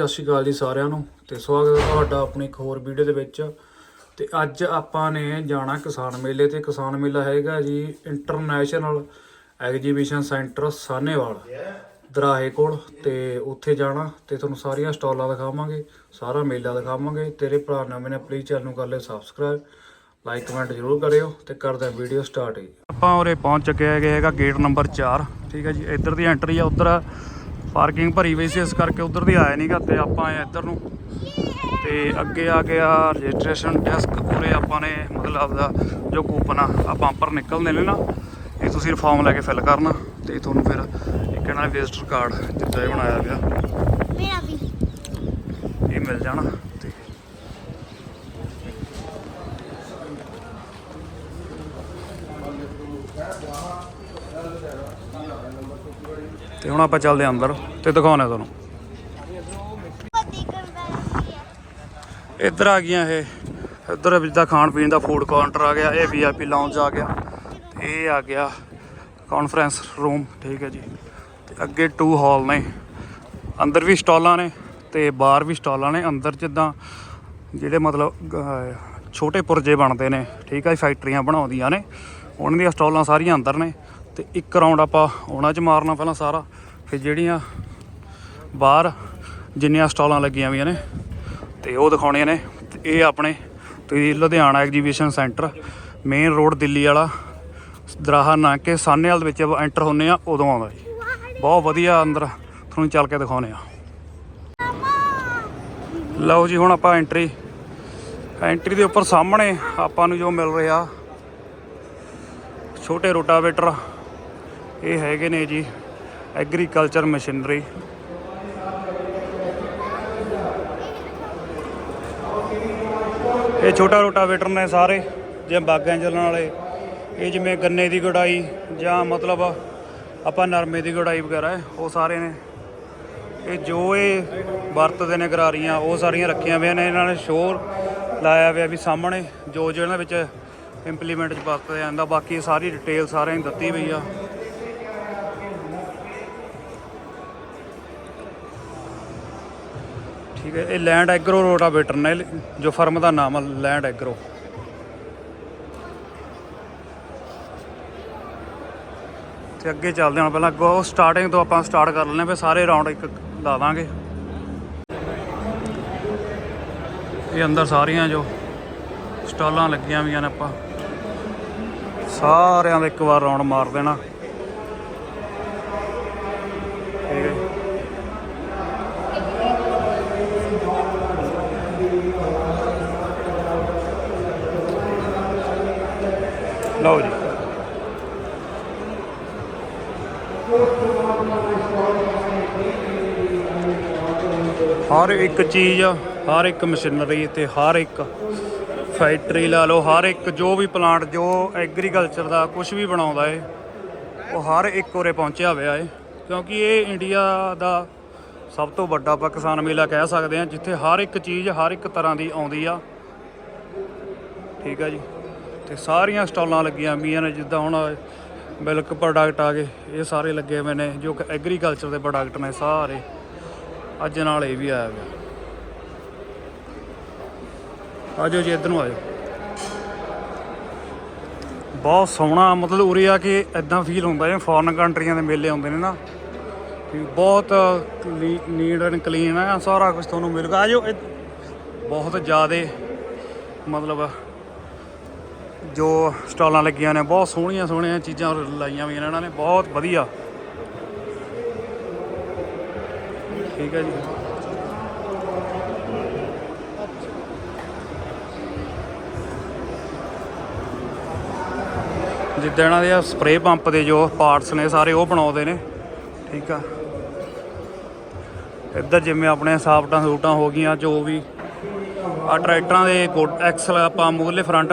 ਸਤਿ ਸ਼੍ਰੀ ਅਕਾਲ ਜੀ ਸਾਰਿਆਂ ਨੂੰ ਤੇ ਸਵਾਗਤ ਹੈ ਤੁਹਾਡਾ ਆਪਣੀ ਇੱਕ ਹੋਰ ਵੀਡੀਓ ਦੇ ਵਿੱਚ। ਤੇ ਅੱਜ ਆਪਾਂ ਨੇ ਜਾਣਾ ਕਿਸਾਨ ਮੇਲੇ ਤੇ। ਕਿਸਾਨ ਮੇਲਾ ਹੈਗਾ ਜੀ ਇੰਟਰਨੈਸ਼ਨਲ ਐਗਜੀਬਿਸ਼ਨ ਸੈਂਟਰ ਸਾਨੇਵਾਲ ਦਰਾਹੇ ਕੋਲ ਤੇ ਉੱਥੇ ਜਾਣਾ ਤੇ ਤੁਹਾਨੂੰ ਸਾਰੀਆਂ ਸਟਾਲਾਂ ਦਿਖਾਵਾਂਗੇ, ਸਾਰਾ ਮੇਲਾ ਦਿਖਾਵਾਂਗੇ। ਤੇਰੇ ਭਰਾ ਨਵੇਂ ਨੇ ਪਲੀਜ਼ ਚੈਨਲ ਨੂੰ ਕਰ ਲਿਓ ਸਬਸਕ੍ਰਾਈਬ ਲਾਈਕ ਕਮੈਂਟ ਜ਼ਰੂਰ ਕਰਿਓ ਤੇ ਕਰਦੇ ਹਾਂ ਵੀਡੀਓ ਸਟਾਰਟ ਜੀ ਆਪਾਂ ਉਰੇ ਪਹੁੰਚ ਚੁੱਕੇ ਹੈਗੇ ਹੈਗਾ ਗੇਟ ਨੰਬਰ 4 ਠੀਕ ਹੈ ਜੀ, ਇੱਧਰ ਦੀ ਐਂਟਰੀ ਆ, ਉੱਧਰ ਪਾਰਕਿੰਗ ਭਰੀ ਹੋਈ ਸੀ ਇਸ ਕਰਕੇ ਉਧਰ ਦੀ ਆਇਆ ਨਹੀਂਗਾ ਤੇ ਆਪਾਂ ਆਏ ਇੱਧਰ ਨੂੰ। ਤੇ ਅੱਗੇ ਆ ਗਿਆ ਰਜਿਸਟ੍ਰੇਸ਼ਨ ਡੈਸਕ ਉਰੇ ਆਪਾਂ ਨੇ ਮਤਲਬ ਦਾ ਜੋ ਕੂਪਨ ਆ ਆਪਾਂ ਉੱਪਰ ਨਿਕਲਦੇ ਨੇ ਨਾ ਇਹ ਤੁਸੀਂ ਫਾਰਮ ਲੈ ਕੇ ਫਿਲ ਕਰਨਾ ਤੇ ਤੁਹਾਨੂੰ ਫਿਰ ਇੱਕ ਇਹਨਾਂ ਵਿਜ਼ਿਟਰ ਕਾਰਡ ਜਿੱਦਾਂ ਇਹ ਬਣਾਇਆ ਗਿਆ। ਮੇਰਾ ਵੀ। ਇਹ ਮਿਲ ਜਾਣਾ। ਤੇ ਹੁਣ ਆਪਾਂ ਚੱਲਦੇ ਹਾਂ ਅੰਦਰ ਤੇ ਦਿਖਾਉਣਾ ਤੁਹਾਨੂੰ। ਇੱਧਰ ਆ ਗਈਆਂ ਇਹ। ਇੱਧਰ ਜਿੱਦਾਂ ਖਾਣ ਪੀਣ ਦਾ ਫੂਡ ਕਾਊਂਟਰ ਆ ਗਿਆ, ਇਹ ਵੀਆਈਪੀ ਲਾਉਂਜ ਆ ਗਿਆ। ਤੇ ਇਹ ਆ ਗਿਆ ਕਾਨਫਰੰਸ ਰੂਮ ਠੀਕ ਹੈ ਜੀ। ਤੇ ਅੱਗੇ ਟੂ ਹਾਲ ਨੇ। ਅੰਦਰ ਵੀ ਸਟਾਲਾਂ ਨੇ ਤੇ ਬਾਹਰ ਵੀ ਸਟਾਲਾਂ ਨੇ। ਅੰਦਰ ਜਿੱਦਾਂ ਜਿਹੜੇ ਮਤਲਬ ਛੋਟੇ ਪੁਰਜੇ ਬਣਦੇ ਨੇ, ਠੀਕ ਹੈ ਫੈਕਟਰੀਆਂ ਬਣਾਉਂਦੀਆਂ ਨੇ। ਉਹਨਾਂ ਦੀਆਂ ਸਟਾਲਾਂ ਸਾਰੀਆਂ ਅੰਦਰ ਨੇ। ਤੇ ਇੱਕ ਰਾਉਂਡ ਆਪਾਂ ਉਹਨਾਂ 'ਚ ਮਾਰਨਾ ਪਹਿਲਾਂ ਸਾਰਾ। ਫਿਰ ਜਿਹੜੀਆਂ ਬਾਹਰ ਜਿੰਨੀਆਂ ਸਟਾਲਾਂ ਲੱਗੀਆਂ ਹੋਈਆਂ ਨੇ, ਤੇ ਉਹ ਦਿਖਾਉਣੀਆਂ ਨੇ। ਤੇ ਇਹ ਆਪਣੇ, ਤੁਸੀਂ Ludhiana exhibition centre, main road Delhi ਵਾਲਾ, ਦਰਾਹਾ ਨਾ ਕੇ ਸਾਹਨੇਵਾਲ ਦੇ ਵਿੱਚ ਐਂਟਰ ਹੁੰਨੇ ਆ, ਉਦੋਂ ਆਉਂਦਾ ਜੀ। ਬਹੁਤ ਵਧੀਆ ਅੰਦਰ ਤੁਹਾਨੂੰ ਚੱਲ ਕੇ ਦਿਖਾਉਨੇ ਆ। ਲਓ ਜੀ, ਹੁਣ ਆਪਾਂ ਐਂਟਰੀ ਐਂਟਰੀ ਦੇ ਉੱਪਰ ਸਾਹਮਣੇ ਆਪਾਂ ਨੂੰ ਜੋ ਮਿਲ ਰਿਹਾ, ਛੋਟੇ ਰੋਟਾਵੇਟਰ ਇਹ ਹੈਗੇ ਨੇ ਜੀ ਐਗਰੀਕਲਚਰ ਮਸ਼ੀਨਰੀ ਇਹ ਛੋਟਾ ਰੋਟਾਵੇਟਰ ਨੇ ਸਾਰੇ, ਜਿਵੇਂ ਬਾਗਾਂ 'ਚ ਚੱਲਣ ਵਾਲੇ। ਇਹ ਜਿਵੇਂ ਗੰਨੇ ਦੀ ਗੁਡਾਈ ਜਾਂ ਮਤਲਬ ਆਪਾਂ ਨਰਮੇ ਦੀ ਗੁਡਾਈ ਵਗੈਰਾ, ਉਹ ਸਾਰੇ ਨੇ। ਇਹ ਜੋ ਇਹ ਵਰਤਦੇ ਨੇ ਗਰਾਰੀਆਂ, ਉਹ ਸਾਰੀਆਂ ਰੱਖੀਆਂ ਹੋਈਆਂ ਨੇ। ਇਹਨਾਂ ਨੇ ਸ਼ੋਰ ਲਾਇਆ ਹੋਇਆ ਵੀ ਸਾਹਮਣੇ, ਜੋ ਜੋ ਇਹਨਾਂ ਵਿੱਚ ਇੰਪਲੀਮੈਂਟ 'ਚ ਵਰਤਿਆ ਜਾਂਦਾ, ਬਾਕੀ ਸਾਰੀ ਡਿਟੇਲ ਸਾਰਿਆਂ ਨੂੰ ਦਿੱਤੀ ਹੋਈ ਆ। ਠੀਕ ਹੈ, ਇਹ ਲੈਂਡ ਐਗਰੋ ਰੋਟਾਵੇਟਰ ਨੇ, ਜੋ ਫਰਮ ਦਾ ਨਾਮ ਹੈ ਲੈਂਡ ਐਗਰੋ ਤੇ ਅੱਗੇ ਚੱਲਦੇ ਹਾਂ ਪਹਿਲਾਂ ਅੱਗੋਂ ਸਟਾਰਟਿੰਗ ਤੋਂ ਆਪਾਂ ਸਟਾਰਟ ਕਰ ਲੈਣੇ ਫਿਰ ਸਾਰੇ ਰਾਉਂਡ ਇੱਕ ਲਾ ਦਾਂਗੇ। ਇਹ ਅੰਦਰ ਸਾਰੀਆਂ ਜੋ ਸਟਾਲਾਂ ਲੱਗੀਆਂ ਹੋਈਆਂ ਨੇ ਆਪਾਂ, ਸਾਰਿਆਂ ਦਾ ਇੱਕ ਵਾਰ ਰਾਉਂਡ ਮਾਰ ਦੇਣਾ। ਲਓ ਜੀ। ਹਰ ਇੱਕ ਚੀਜ਼, ਹਰ ਇੱਕ ਮਸ਼ੀਨਰੀ ਤੇ ਹਰ ਇੱਕ ਫੈਕਟਰੀ ਲਾ ਲਓ, ਹਰ ਇੱਕ ਜੋ ਵੀ ਪਲਾਂਟ ਜੋ ਐਗਰੀਕਲਚਰ ਦਾ ਕੁਝ ਵੀ ਬਣਾਉਂਦਾ ਏ, ਉਹ ਹਰ ਇੱਕ ਉਰੇ ਪਹੁੰਚਿਆ ਹੋਇਆ ਏ। ਕਿਉਂਕਿ ਇਹ ਇੰਡੀਆ ਦਾ ਸਭ ਤੋਂ ਵੱਡਾ ਆਪਾਂ ਕਿਸਾਨ ਮੇਲਾ ਕਹਿ ਸਕਦੇ ਹਾਂ, ਜਿੱਥੇ ਹਰ ਇੱਕ ਚੀਜ਼, ਹਰ ਇੱਕ ਤਰ੍ਹਾਂ ਦੀ ਆਉਂਦੀ ਆ। ਠੀਕ ਆ ਜੀ। ਤੇ ਸਾਰੀਆਂ ਸਟਾਲਾਂ ਲੱਗੀਆਂ ਹੋਈਆਂ ਨੇ, ਜਿੱਦਾਂ ਹੁਣ ਮਿਲਕ ਪ੍ਰੋਡਕਟ ਆ ਗਏ, ਇਹ ਸਾਰੇ ਲੱਗੇ ਹੋਏ ਨੇ, ਜੋ ਕਿ ਐਗਰੀਕਲਚਰ ਦੇ ਪ੍ਰੋਡਕਟ ਨੇ ਸਾਰੇ। ਅੱਜ ਨਾਲ ਇਹ ਵੀ ਆਇਆ ਹੋਇਆ ਆਜੋ ਜੀ, ਇੱਧਰ ਨੂੰ ਆਜੋ। ਬਹੁਤ ਸੋਹਣਾ, ਮਤਲਬ ਉਰੇ ਆ ਕੇ ਇਦਾਂ ਫੀਲ ਹੁੰਦਾ, ਜਿਵੇਂ ਫੋਰਨ ਕੰਟਰੀਆਂ ਦੇ ਮੇਲੇ ਆਉਂਦੇ ਨੇ ਨਾ। ਵੀ ਬਹੁਤ ਨੀਟ ਐਂਡ ਕਲੀਨ ਆ, ਸਾਰਾ ਕੁਝ ਤੁਹਾਨੂੰ ਮਿਲੂਗਾ। ਆਜੋ ਇਹ- ਬਹੁਤ ਜ਼ਿਆਦੇ, ਮਤਲਬ ਜੋ ਸਟਾਲਾਂ ਲੱਗੀਆਂ ਨੇ, ਬਹੁਤ ਸੋਹਣੀਆਂ ਸੋਹਣੀਆਂ ਚੀਜ਼ਾਂ ਲਾਈਆਂ ਹੋਈਆਂ ਨੇ ਇਹਨਾਂ ਨੇ, ਬਹੁਤ ਵਧੀਆ। ਠੀਕ ਹੈ ਜੀ। ਜਿੱਦਾਂ ਇਹਨਾਂ ਦੇ ਸਪਰੇਅ ਪੰਪ ਦੇ ਜੋ ਪਾਰਟਸ ਨੇ ਸਾਰੇ, ਉਹ ਬਣਾਉਂਦੇ ਨੇ। ਠੀਕ ਆ। ਇੱਧਰ ਜਿਵੇਂ ਆਪਣੇ ਸਾਫਟਾਂ ਸੂਟਾਂ ਹੋ ਗਈਆਂ, ਜੋ ਵੀ ਆ ਟਰੈਕਟਰਾਂ ਦੇ ਗੋ- ਐਕਸਲ ਆਪਾਂ ਮੂਹਰਲੇ ਫਰੰਟ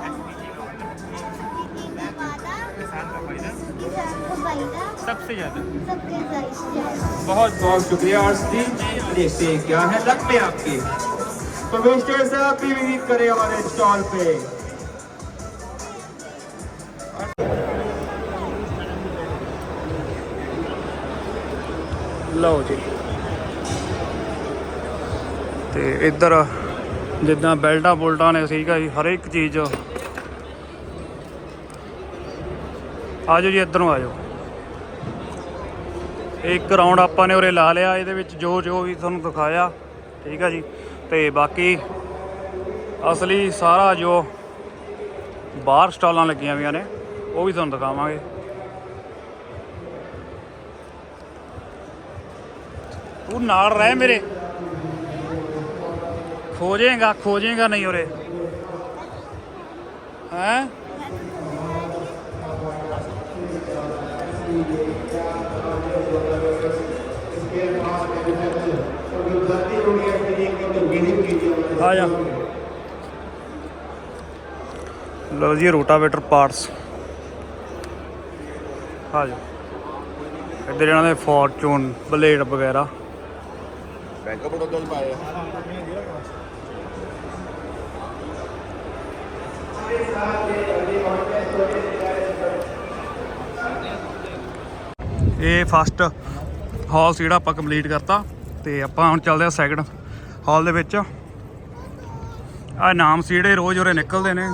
सबसे ज्यादा सबके फायदा बहुत बहुत शुक्रिया और स्क्रीन में देखते हैं क्या है लग में आपके तो मिस्टर साहब भी विजिट करें हमारे स्टॉल पे ਲਓ ਜੀ ਤੇ ਇੱਧਰ ਜਿੱਦਾਂ ਬੈਲਟਾਂ ਬੁਲਟਾਂ ਨੇ ਸੀਗਾ ਜੀ ਹਰ ਇੱਕ ਚੀਜ਼ ਆਜੋ ਜੀ, ਇੱਧਰ ਨੂੰ ਆਜੋ। ਇੱਕ ਰਾਉਂਡ ਆਪਾਂ ਨੇ ਉਰੇ ਲਾ ਲਿਆ, ਇਹਦੇ ਵਿੱਚ ਜੋ ਜੋ ਵੀ ਤੁਹਾਨੂੰ ਦਿਖਾਇਆ, ਠੀਕ ਆ ਜੀ। ਤੇ ਬਾਕੀ ਅਸਲੀ ਸਾਰਾ ਜੋ ਬਾਹਰ ਸਟਾਲਾਂ ਲੱਗੀਆਂ ਹੋਈਆਂ ਨੇ, ਉਹ ਵੀ ਤੁਹਾਨੂੰ ਦਿਖਾਵਾਂਗੇ। ਤੂੰ ਨਾਲ ਰਹਿ ਮੇਰੇ। ਖੋਜੇਗਾ ਖੋਜੇਗਾ ਨਹੀਂ ਉਰੇ। ਹੈ? ਆ ਜਾ। ਲਓ ਜੀ ਰੋਟਾਵੇਟਰ ਪਾਰਟਸ। ਆ ਜਾ। ਇੱਧਰ ਇਹਨਾਂ ਦੇ ਫੋਰਚੂਨ ਬਲੇਡ ਵਗੈਰਾ। ਬੈਂਕ ਬੜੋਦਾ ਚ ਪਾਏ ਆ। ਇਹ ਫਸਟ ਹਾਲ ਸੀ ਜਿਹੜਾ ਆਪਾਂ ਕੰਪਲੀਟ ਕਰਤਾ ਤੇ ਆਪਾਂ ਹੁਣ ਚੱਲਦੇ ਆ ਸੈਕੰਡ ਹਾਲ ਦੇ ਵਿੱਚ। ਆ ਨਾਮ ਸੀ ਜਿਹੜੇ ਰੋਜ਼ ਉਰੇ ਨਿਕਲਦੇ ਨੇ।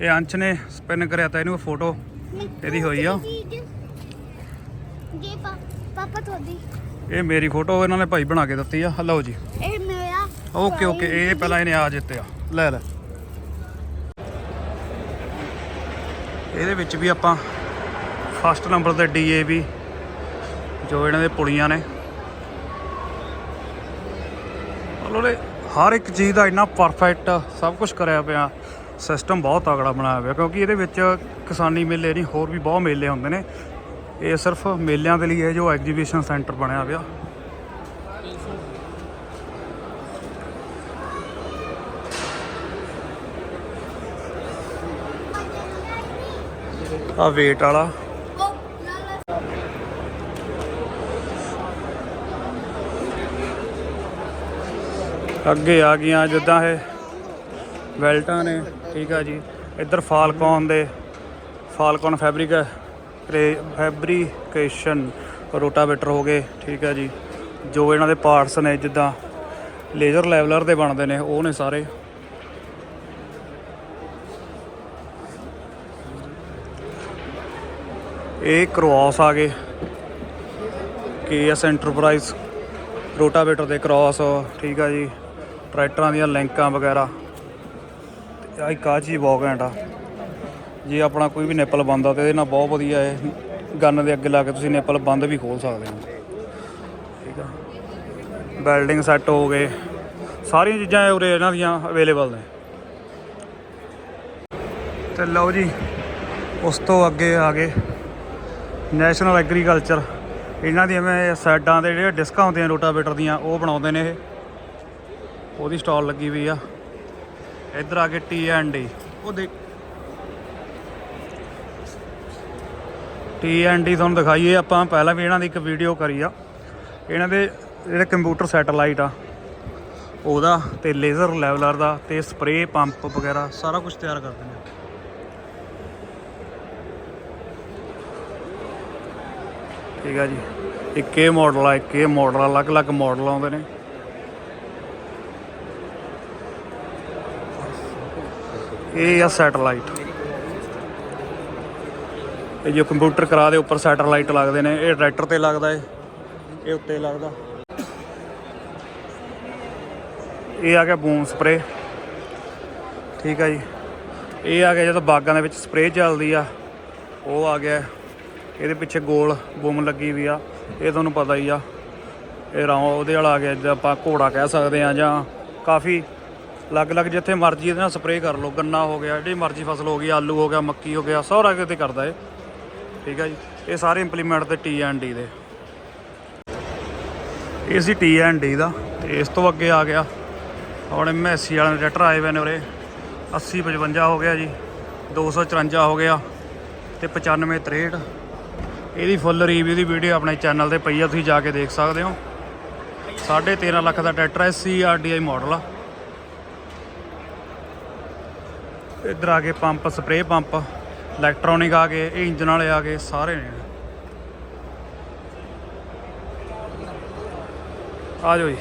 ਇਹ ਅੰਸ਼ ਨੇ ਸਪਿਨ ਕਰਿਆ ਤਾਂ ਇਹਨੂੰ ਫੋਟੋ ਇਹਦੀ ਹੋਈ ਆ। ਜੀ ਪਾ ਪਾਪਾ ਤੁਹਾਡੀ। ਇਹ ਮੇਰੀ ਫੋਟੋ ਇਹਨਾਂ ਨੇ ਭਾਈ ਬਣਾ ਕੇ ਦਿੱਤੀ ਆ। ਲਓ ਜੀ। ਇਹ ਮੇਰਾ ਓਕੇ ਓਕੇ ਇਹ ਪਹਿਲਾਂ ਇਹਨੇ ਆ ਜਿੱਤਿਆ। ਲੈ ਲੈ। ਇਹਦੇ ਵਿੱਚ ਵੀ ਆਪਾਂ ਫਸਟ ਨੰਬਰ ਤੇ ਡੀਏਵੀ ਜੋ ਇਹਨਾਂ ਦੇ ਪੁਲੀਆਂ ਨੇ। ਮਤਲਬ ਇਹ ਹਰ ਇੱਕ ਚੀਜ਼ ਦਾ ਇੰਨਾ ਪਰਫੈਕਟ ਸਭ ਕੁਝ ਕਰਿਆ ਪਿਆ। ਸਿਸਟਮ ਬਹੁਤ ਤਗੜਾ ਬਣਾਇਆ ਪਿਆ, ਕਿਉਂਕਿ ਇਹਦੇ ਵਿੱਚ ਕਿਸਾਨੀ ਮੇਲੇ ਨਹੀਂ, ਹੋਰ ਵੀ ਬਹੁਤ ਮੇਲੇ ਹੁੰਦੇ ਨੇ। ਇਹ ਸਿਰਫ ਮੇਲਿਆਂ ਦੇ ਲਈ ਹੈ ਜੋ ਐਗਜੀਬਿਸ਼ਨ ਸੈਂਟਰ ਬਣਿਆ ਪਿਆ। ਆ ਵੇਟ ਵਾਲਾ। ਅੱਗੇ ਆ ਗਈਆਂ ਜਿੱਦਾਂ ਇਹ ਵੈਲਟਾਂ ਨੇ, ਠੀਕ ਆ ਜੀ। ਇੱਧਰ ਫਾਲਕੌਨ ਦੇ, ਫਾਲਕੌਨ ਫੈਬਰਿਕ ਫੈਬਰੀਕੇਸ਼ਨ ਰੋਟਾਵੇਟਰ ਹੋ ਗਏ, ਠੀਕ ਆ ਜੀ। ਜੋ ਇਹਨਾਂ ਦੇ ਪਾਰਟਸ ਨੇ, ਜਿੱਦਾਂ ਲੇਜ਼ਰ ਲੈਵਲਰ ਦੇ ਬਣਦੇ ਨੇ, ਉਹ ਨੇ ਸਾਰੇ। ਇਹ ਕ੍ਰੋਸ ਆ ਗਏ। ਕੇਐਸ ਐਂਟਰਪ੍ਰਾਈਜ਼ ਰੋਟਾਵੇਟਰ ਦੇ ਕ੍ਰੋਸ, ਠੀਕ ਆ ਜੀ। ਟਰੈਕਟਰਾਂ ਦੀਆਂ ਲਿੰਕਾਂ ਵਗੈਰਾ। ਤੇ ਆਹ ਇੱਕ ਆਹ ਚੀਜ਼ ਬਹੁਤ ਘੈਂਟ ਆ। ਜੇ ਆਪਣਾ ਕੋਈ ਵੀ ਨਿੱਪਲ ਬੰਦਾ ਤੇ ਇਹਦੇ ਨਾਲ ਬਹੁਤ ਵਧੀਆ ਹੈ ਗੰਨ ਦੇ ਅੱਗੇ ਲਾ ਕੇ ਤੁਸੀਂ ਨਿੱਪਲ ਬੰਦ ਵੀ ਖੋਲ ਸਕਦੇ ਹੋ। ਠੀਕ ਆ। ਵੈਲਡਿੰਗ ਸੈੱਟ ਹੋ ਗਏ। ਸਾਰੀਆਂ ਚੀਜ਼ਾਂ ਉਰੇ ਇਹਨਾਂ ਦੀਆਂ ਅਵੇਲੇਬਲ ਨੇ। ਤੇ ਲਓ ਜੀ, ਉਸ ਤੋਂ ਅੱਗੇ ਆ ਗਏ ਨੈਸ਼ਨਲ ਐਗਰੀਕਲਚਰ। ਇਹਨਾਂ ਦੀਆਂ ਮੈਂ ਸਾਈਡਾਂ ਦੇ ਜਿਹੜੇ ਡਿਸਕਾਂ ਹੁੰਦੀਆਂ ਰੋਟਾਵੇਟਰ ਦੀਆਂ ਉਹ ਬਣਾਉਂਦੇ ਨੇ ਇਹ। ਉਹਦੀ ਸਟਾਲ ਲੱਗੀ ਹੋਈ ਆ। ਇੱਧਰ ਆ ਕੇ ਟੀ ਐਂਡ ਡੀ ਉਹ ਦੇਖ। ਟੀ ਐਂਡ ਡੀ ਤੁਹਾਨੂੰ ਦਿਖਾਈਏ, ਆਪਾਂ ਪਹਿਲਾਂ ਵੀ ਇਹਨਾਂ ਦੀ ਇੱਕ ਵੀਡੀਓ ਕਰੀ ਆ। ਇਹਨਾਂ ਦੇ ਜਿਹੜੇ ਕੰਪਿਊਟਰ ਸੈਟਲਾਈਟ ਆ, ਉਹਦਾ ਤੇ ਲੇਜ਼ਰ ਲੈਵਲਰ ਦਾ ਤੇ ਸਪਰੇ ਪੰਪ ਵਗੈਰਾ ਸਾਰਾ ਕੁਝ ਤਿਆਰ ਕਰਦੇ ਨੇ ਠੀਕ ਆ ਜੀ। ਇੱਕ ਇਹ ਮਾਡਲ ਆ, ਇੱਕ ਇਹ ਮਾਡਲ ਆ, ਅਲੱਗ-ਅਲੱਗ ਮਾਡਲ ਆਉਂਦੇ ਨੇ। ਇਹ ਆ ਸੈਟਲਾਈਟ। ਇਹ ਜੋ ਕੰਪਿਊਟਰ ਕਰਾ ਦੇ, ਉੱਪਰ ਸੈਟਲਾਈਟ ਲੱਗਦੇ ਨੇ। ਇਹ ਟਰੈਕਟਰ ਤੇ ਲੱਗਦਾ ਏ। ਇਹ ਉੱਤੇ ਲੱਗਦਾ। ਇਹ ਆ ਗਿਆ ਬੂਮ ਸਪਰੇ। ਠੀਕ ਆ ਜੀ। ਇਹ ਆ ਗਿਆ ਜਦੋਂ ਬਾਗਾਂ ਦੇ ਵਿੱਚ ਸਪਰੇ ਚੱਲਦੀ ਆ, ਉਹ ਆ ਗਿਆ। ਇਹਦੇ ਪਿੱਛੇ ਗੋਲ ਬੂਮ ਲੱਗੀ ਵੀ ਆ। ਇਹ ਤੁਹਾਨੂੰ ਪਤਾ ਹੀ ਆ। ਇਹ ਰੌਂ ਉਹਦੇ ਵਾਲਾ ਆ ਗਿਆ, ਜਿੱਦਾਂ ਆਪਾਂ ਘੋੜਾ ਕਹਿ ਸਕਦੇ ਆ ਜਾਂ ਕਾਫੀ ਅਲੱਗ-ਅਲੱਗ ਜਿੱਥੇ ਮਰਜ਼ੀ ਇਹਦੇ ਨਾਲ ਸਪਰੇਅ ਕਰ ਲਓ, ਗੰਨਾ ਹੋ ਗਿਆ, ਜਿਹੜੀ ਮਰਜ਼ੀ ਫਸਲ ਹੋ ਗਈ, ਆਲੂ ਹੋ ਗਿਆ, ਮੱਕੀ ਹੋ ਗਿਆ, ਸਾਰਾ ਕਿਤੇ ਕਰਦਾ ਏ ਠੀਕ ਹੈ ਜੀ? ਇਹ ਸਾਰੇ ਇੰਪਲੀਮੈਂਟ ਤੇ ਟੀ ਐਂਡ ਡੀ ਦੇ। ਇਹ ਸੀ ਟੀ ਐਂਡ ਡੀ ਦਾ, ਤੇ ਇਸ ਤੋਂ ਅੱਗੇ ਆ ਗਿਆ। ਆਪਣੇ ਮੈਸੀ ਵਾਲੇ ਟਰੈਕਟਰ ਆਏ ਹੋਏ ਨੇ ਉਰੇ। 80 55 ਹੋ ਗਿਆ ਜੀ 254 ਹੋ ਗਿਆ, ਤੇ 95 63 ਇਹਦੀ ਫੁੱਲ ਰਿਵਿਊ ਦੀ ਵੀਡੀਓ ਆਪਣੇ ਚੈਨਲ ਤੇ ਪਈ ਆ, ਤੁਸੀਂ ਜਾ ਕੇ ਦੇਖ ਸਕਦੇ ਹੋ। 13.5 ਲੱਖ ਦਾ ਟਰੈਕਟਰ ਹੈ CRDI ਮਾਡਲ ਆ। ਇੱਧਰ ਆ ਕੇ ਪੰਪ, ਸਪਰੇਅ ਪੰਪ ਇਲੈਕਟ੍ਰੋਨਿਕ ਆ ਗਏ ਇਹ ਇੰਜਨ ਵਾਲੇ ਆ ਗਏ, ਸਾਰੇ ਨੇ। ਆ ਜਾਓ ਜੀ।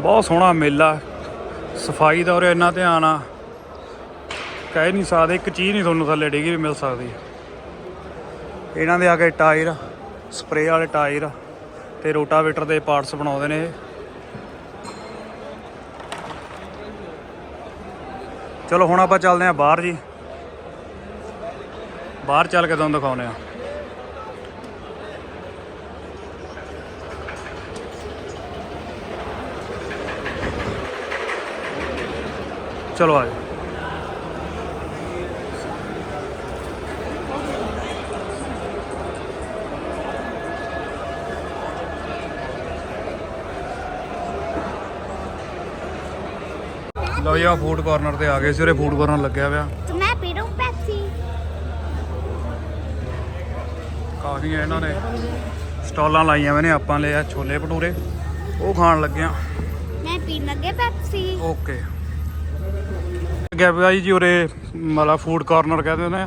ਬਹੁਤ ਸੋਹਣਾ ਮੇਲਾ, ਸਫ਼ਾਈ ਦਾ ਉਰੇ ਇੰਨਾ ਧਿਆਨ ਆ। ਕਹਿ ਨਹੀਂ ਸਕਦੇ, ਇੱਕ ਚੀਜ਼ ਨਹੀਂ ਤੁਹਾਨੂੰ ਥੱਲੇ ਡਿੱਗੀ ਵੀ ਮਿਲ ਸਕਦੀ। ਇਹਨਾਂ ਦੇ ਆ ਗਏ ਟਾਇਰ, ਸਪਰੇਅ ਵਾਲੇ ਟਾਇਰ ਤੇ ਰੋਟਾਵੇਟਰ ਦੇ ਪਾਰਟਸ ਬਣਾਉਂਦੇ ਨੇ ਚਲੋ ਹੁਣ ਆਪਾਂ ਚੱਲਦੇ ਆਂ ਬਾਹਰ ਜੀ। ਬਾਹਰ ਚੱਲ ਕੇ ਤੁਹਾਨੂੰ ਦਿਖਾਉਂਦੇ ਆ ਚਲੋ ਆ ਲਓ ਜੀ ਆ ਫੂਡ ਕਾਰਨਰ ਤੇ ਆ ਗਏ ਸੀ ਉਰੇ ਫੂਡ ਕਾਰਨਰ ਲੱਗਿਆ ਹੋਇਆ तो मैं पी रहा हूँ पेप्सी ਕਾਫੀ ਇਹਨਾਂ ਨੇ ਸਟਾਲਾਂ ਲਾਈਆਂ ਹੋਏ ਨੇ ਆਪਾਂ ਲਿਆ ਛੋਲੇ ਭਟੂਰੇ ਉਹ ਖਾਣ ਲੱਗਿਆ मैं पीने लगे पेप्सी ਓਕੇ ਗਿਆ ਭਾਈ ਜੀ ਉਰੇ ਮਤਲਬ ਫੂਡ ਕਾਰਨਰ ਕਹਿੰਦੇ ਨੇ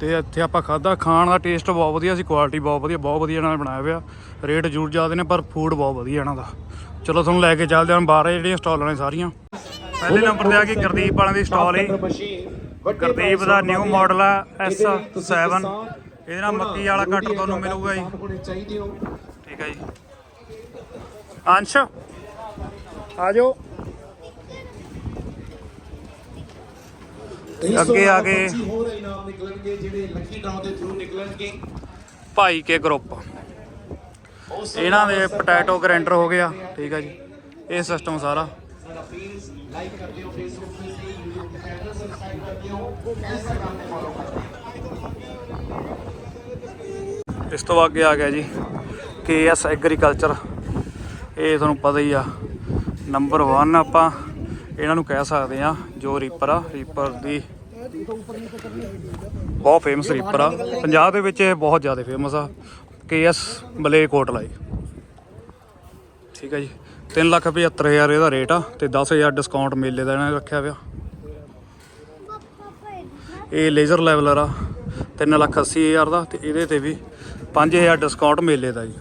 ਤੇ ਇੱਥੇ ਆਪਾਂ ਖਾਦਾ ਖਾਣ ਦਾ ਟੇਸਟ ਬਹੁਤ ਵਧੀਆ ਸੀ ਕੁਆਲਿਟੀ ਬਹੁਤ ਵਧੀਆ ਬਹੁਤ ਵਧੀਆ ਇਹਨਾਂ ਨੇ ਬਣਾਇਆ ਹੋਇਆ ਰੇਟ ਜ਼ਰੂਰ ਜ਼ਿਆਦਾ ਨੇ ਪਰ ਫੂਡ ਬਹੁਤ ਵਧੀਆ ਇਹਨਾਂ ਦਾ ਚਲੋ ਤੁਹਾਨੂੰ ਲੈ ਕੇ ਚੱਲਦੇ ਹਾਂ ਬਾਹਰ ਜਿਹੜੀਆਂ ਸਟਾਲਾਂ ਨੇ ਸਾਰੀਆਂ ਪਹਿਲੇ ਨੰਬਰ ਤੇ ਆ ਗਈ ਗੁਰਦੀਪ ਵਾਲਿਆਂ ਦੀ ਸਟਾਲ ਏ ਗੁਰਦੀਪ ਦਾ ਨਿਊ ਮਾਡਲ ਹੈ S7 ਇਹਦੇ ਨਾਲ ਮੱਕੀ ਵਾਲਾ ਕਟਰ ਤੁਹਾਨੂੰ ਮਿਲੂਗਾ ਜੀ। ਠੀਕ ਹੈ ਜੀ। ਅੰਸ਼, ਆ ਜਾਓ। ਅੱਗੇ ਆ ਗਏ ਹੋਰ ਇਨਾਮ ਨਿਕਲਣਗੇ ਜਿਹੜੇ ਲੱਕੀ ਡਰਾਅ ਦੇ ਥਰੂ ਨਿਕਲਣਗੇ ਭਾਈ ਕੇ ਗਰੁੱਪ ਇਹਨਾਂ ਦੇ ਪੋਟੈਟੋ ਗ੍ਰੈਂਡਰ ਹੋ ਗਿਆ, ਠੀਕ ਹੈ ਜੀ। ਇਹ ਸਿਸਟਮ ਸਾਰਾ। ਸਾਡਾ ਪੇਜ ਲਾਈਕ ਕਰਦੇ ਹੋ ਫੇਸਬੁੱਕ ਤੇ YouTube ਤੇ ਚੈਨਲ ਸਬਸਕ੍ਰਾਈਬ ਕਰਦੇ ਹੋ ਇੰਸਟਾਗ੍ਰਾਮ ਤੇ ਫੋਲੋ ਇਸ ਤੋਂ ਅੱਗੇ ਆ ਗਿਆ ਜੀ ਕੇਐਸ ਐਗਰੀਕਲਚਰ ਇਹ ਤੁਹਾਨੂੰ ਪਤਾ ਹੀ ਆ ਨੰਬਰ 1 ਆਪਾਂ ਇਹਨਾਂ ਨੂੰ ਕਹਿ ਸਕਦੇ ਆ ਜੋ ਰੀਪਰ ਆ ਰੀਪਰ ਦੀ ਬਹੁਤ ਫੇਮਸ ਰੀਪਰ ਆ। ਪੰਜਾਬ ਦੇ ਵਿੱਚ ਇਹ ਬਹੁਤ ਜ਼ਿਆਦਾ ਫੇਮਸ ਆ ਕੇਐਸ ਮਲੇਰਕੋਟਲਾ ਜੀ। ਠੀਕ ਆ ਜੀ। 375000 ਇਹਦਾ ਰੇਟ ਆ ਤੇ 10000 ਡਿਸਕਾਊਂਟ ਮੇਲੇ ਦਾ ਇਹਨਾਂ ਨੇ ਰੱਖਿਆ ਹੋਇਆ ਇਹ ਲੇਜ਼ਰ ਲੈਵਲਰ ਆ 380000 ਦਾ ਤੇ ਇਹਦੇ ਤੇ ਵੀ 5000 ਡਿਸਕਾਊਂਟ ਮੇਲੇ ਦਾ ਜੀ।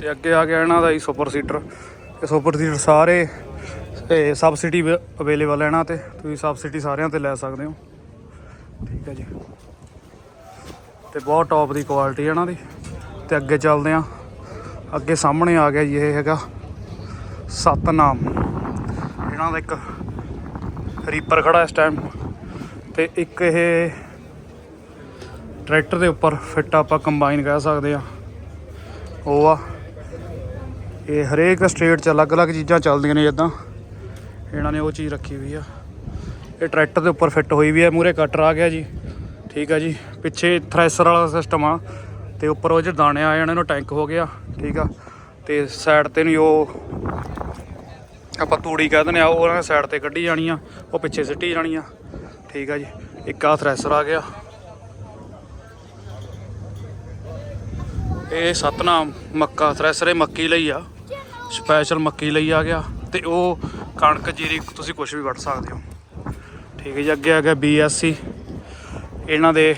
ਤੇ ਅੱਗੇ ਆ ਗਿਆ ਇਹਨਾਂ ਦਾ ਜੀ ਸੁਪਰ ਸੀਟਰ ਇਹ ਸੁਪਰ ਸੀਟਰ ਸਾਰੇ, ਇਹ ਸਬਸਿਡੀ ਅਵੇਲੇਬਲ ਹੈ ਇਹਨਾਂ ਤੇ, ਤੁਸੀਂ ਸਬਸਿਡੀ ਸਾਰਿਆਂ ਤੇ ਲੈ ਸਕਦੇ ਹੋ। ਠੀਕ ਹੈ ਜੀ। ਤੇ ਬਹੁਤ ਟੌਪ ਦੀ ਕੁਆਲਿਟੀ ਹੈ ਇਹਨਾਂ ਦੀ। ਤੇ ਅੱਗੇ ਚੱਲਦੇ ਆ ਅੱਗੇ ਸਾਹਮਣੇ ਆ ਗਿਆ ਜੀ ਇਹ ਹੈਗਾ ਸਤਨਾਮ। ਇਹਨਾਂ ਦਾ ਇੱਕ ਰੀਪਰ ਖੜਾ ਇਸ ਟਾਈਮ ਤੇ ਇੱਕ ਇਹ ਟਰੈਕਟਰ ਦੇ ਉੱਪਰ ਫਿੱਟ ਆਪਾਂ ਕੰਬਾਈਨ ਕਹਿ ਸਕਦੇ ਆ ਉਹ ਆ। ਇਹ ਹਰੇਕ ਸਟੇਟ 'ਚ ਅਲੱਗ-ਅਲੱਗ ਚੀਜ਼ਾਂ ਚੱਲਦੀਆਂ ਨੇ ਜਿੱਦਾਂ। ਇਹਨਾਂ ਨੇ ਉਹ ਚੀਜ਼ ਰੱਖੀ ਹੋਈ ਆ। ਇਹ ਟਰੈਕਟਰ ਦੇ ਉੱਪਰ ਫਿੱਟ ਹੋਈ ਵੀ ਆ ਮੂਰੇ ਕਟਰ ਆ ਗਿਆ ਜੀ। ਠੀਕ ਆ ਜੀ। ਪਿੱਛੇ ਥ੍ਰੈਸ਼ਰ ਵਾਲਾ ਸਿਸਟਮ ਆ। ਤੇ ਉੱਪਰ ਉਹ ਜਿਹੜੇ ਦਾਣੇ ਆ ਜਾਣੇ ਨੂੰ ਟੈਂਕ ਹੋ ਗਿਆ। ਠੀਕ ਆ? ਤੇ ਸਾਈਡ ਤੇ ਨਹੀਂ ਉਹ ਆਪਾਂ ਤੂੜੀ ਕਹਿ ਦਿੰਦੇ ਆ, ਉਹ ਉਹਨਾਂ ਸਾਈਡ ਤੇ ਕੱਢੀ ਜਾਣੀ ਆ, ਉਹ ਪਿੱਛੇ ਸਿੱਟੀ ਜਾਣੀ ਆ। ਠੀਕ ਆ ਜੀ, ਇੱਕ ਆ ਥ੍ਰੈਸ਼ਰ ਆ ਗਿਆ। ਇਹ ਸਤਨਾਮ ਮੱਕਾ ਥ੍ਰੈਸ਼ਰ ਇਹ ਮੱਕੀ ਲਈ ਆ। ਸਪੈਸ਼ਲ ਮੱਕੀ ਲਈ ਆ ਗਿਆ। ਤੇ ਉਹ ਕਣਕ ਜੀਰੀ ਤੁਸੀਂ ਕੁਝ ਵੀ ਵੱਢ ਸਕਦੇ ਹੋ। ਠੀਕ ਹੈ ਜੀ, ਅੱਗੇ ਆ ਗਿਆ BSC ਇਹਨਾਂ ਦੇ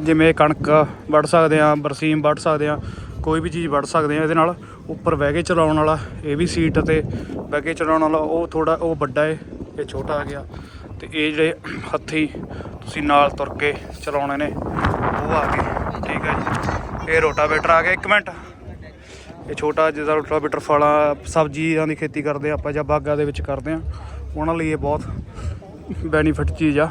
ਜਿਵੇਂ ਕਣਕ ਵੱਢ ਸਕਦੇ ਆ, ਬਰਸੀਮ ਵੱਢ ਸਕਦੇ ਆ ਕੋਈ ਵੀ ਚੀਜ਼ ਵੱਢ ਸਕਦੇ ਆ ਇਹਦੇ ਨਾਲ, ਉੱਪਰ ਬਹਿ ਕੇ ਚਲਾਉਣ ਵਾਲਾ, ਇਹ ਵੀ ਸੀਟ ਤੇ ਬਹਿ ਕੇ ਚਲਾਉਣ ਵਾਲਾ, ਉਹ ਥੋੜਾ ਉਹ ਵੱਡਾ ਏ, ਇਹ ਛੋਟਾ ਆ ਗਿਆ। ਤੇ ਇਹ ਜਿਹੜੇ ਹੱਥੀ ਤੁਸੀਂ ਨਾਲ ਤੁਰ ਕੇ ਚਲਾਉਣੇ ਨੇ, ਉਹ ਆ ਗਏ। ਠੀਕ ਹੈ ਜੀ। ਇਹ ਰੋਟਾਵੇਟਰ ਆ ਗਿਆ, ਇੱਕ ਮਿੰਟ। ਇਹ ਛੋਟਾ, ਜਿਹਦਾ ਰੋਟਾਵੇਟਰ ਫਲਾਂ, ਸਬਜ਼ੀਆਂ ਦੀ ਖੇਤੀ ਕਰਦੇ ਆ ਆਪਾਂ ਜਾਂ ਬਾਗਾਂ ਦੇ ਵਿੱਚ ਕਰਦੇ ਆ, ਉਹਨਾਂ ਲਈ ਇਹ ਬਹੁਤ ਬੈਨੀਫਿਟ ਚੀਜ਼ ਆ।